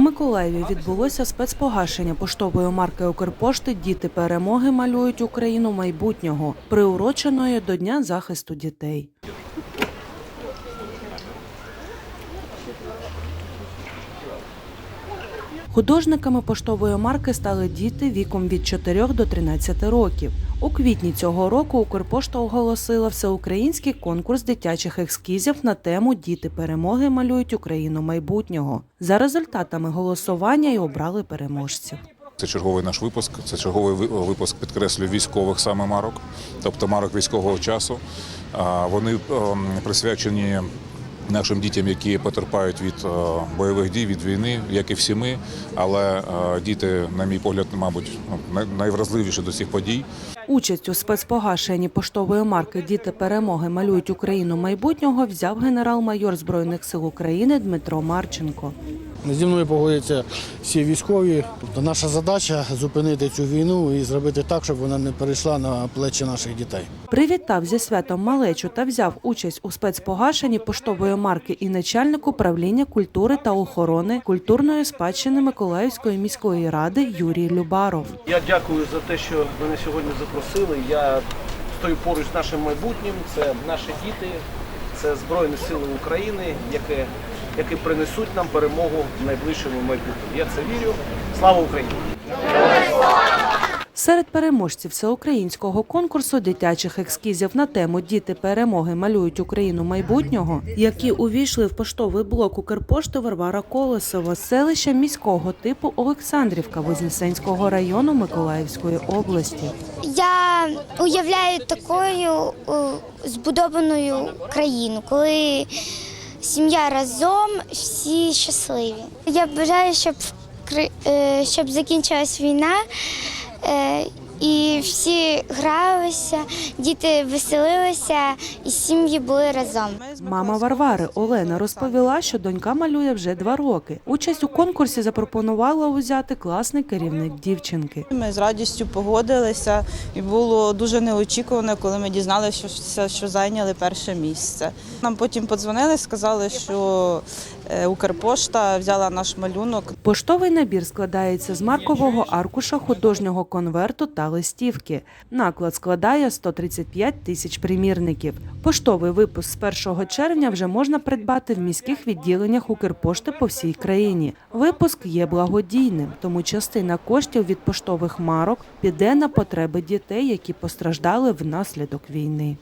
Миколаєві відбулося спецпогашення поштової марки Укрпошти Діти перемоги малюють Україну майбутнього, приуроченої до Дня захисту дітей. Художниками поштової марки стали діти віком від 4 до 13 років. У квітні цього року Укрпошта оголосила всеукраїнський конкурс дитячих ескізів на тему Діти перемоги малюють Україну майбутнього. За результатами голосування й обрали переможців. Це черговий наш випуск. Це черговий випуск підкреслю військових саме марок, тобто марок військового часу. Вони ем, присвячені нашим дітям, які потерпають від е, бойових дій, від війни, як і всі ми. Але е, діти, на мій погляд, мабуть, ну, най- найвразливіші до цих подій. Участь у спецпогашенні поштової марки Діти перемоги малюють Україну майбутнього взяв генерал-майор Збройних сил України Дмитро Марченко. Зі мною погодяться всі військові. Тобто наша задача зупинити цю війну і зробити так, щоб вона не перейшла на плечі наших дітей. Привітав зі святом малечу та взяв участь у спецпогашенні поштової марки і начальник управління культури та охорони культурної спадщини Миколаївської міської ради Юрій Любаров. Я дякую за те, що мене сьогодні запросили. Я стою поруч з нашим майбутнім. Це наші діти, це Збройні Сили України, які, які принесуть нам перемогу в найближчому майбутньому. Я це вірю. Слава Україні! Серед переможців всеукраїнського конкурсу дитячих ескізів на тему Діти перемоги малюють Україну майбутнього, які увійшли в поштовий блок Укрпошти Варвара Колосова, з селища міського типу Олександрівка Вознесенського району Миколаївської області. Я уявляю такою збудованою країну, коли сім'я разом, всі щасливі. Я бажаю, щоб, е, щоб закінчилась війна. І всі гралися, діти веселилися, і сім'ї були разом. Мама Варвари Олена розповіла, що донька малює вже два роки. Участь у конкурсі запропонувала узяти класний керівник дівчинки. Ми з радістю погодилися, і було дуже неочікувано, коли ми дізналися, що, що зайняли перше місце. Нам потім подзвонили, сказали, що Укрпошта взяла наш малюнок. Поштовий набір складається з маркового аркуша, художнього конверту та листівки. Наклад складає 135 тисяч примірників. Поштовий випуск з 1 червня вже можна придбати в міських відділеннях Укрпошти по всій країні. Випуск є благодійним, тому частина коштів від поштових марок піде на потреби дітей, які постраждали внаслідок війни.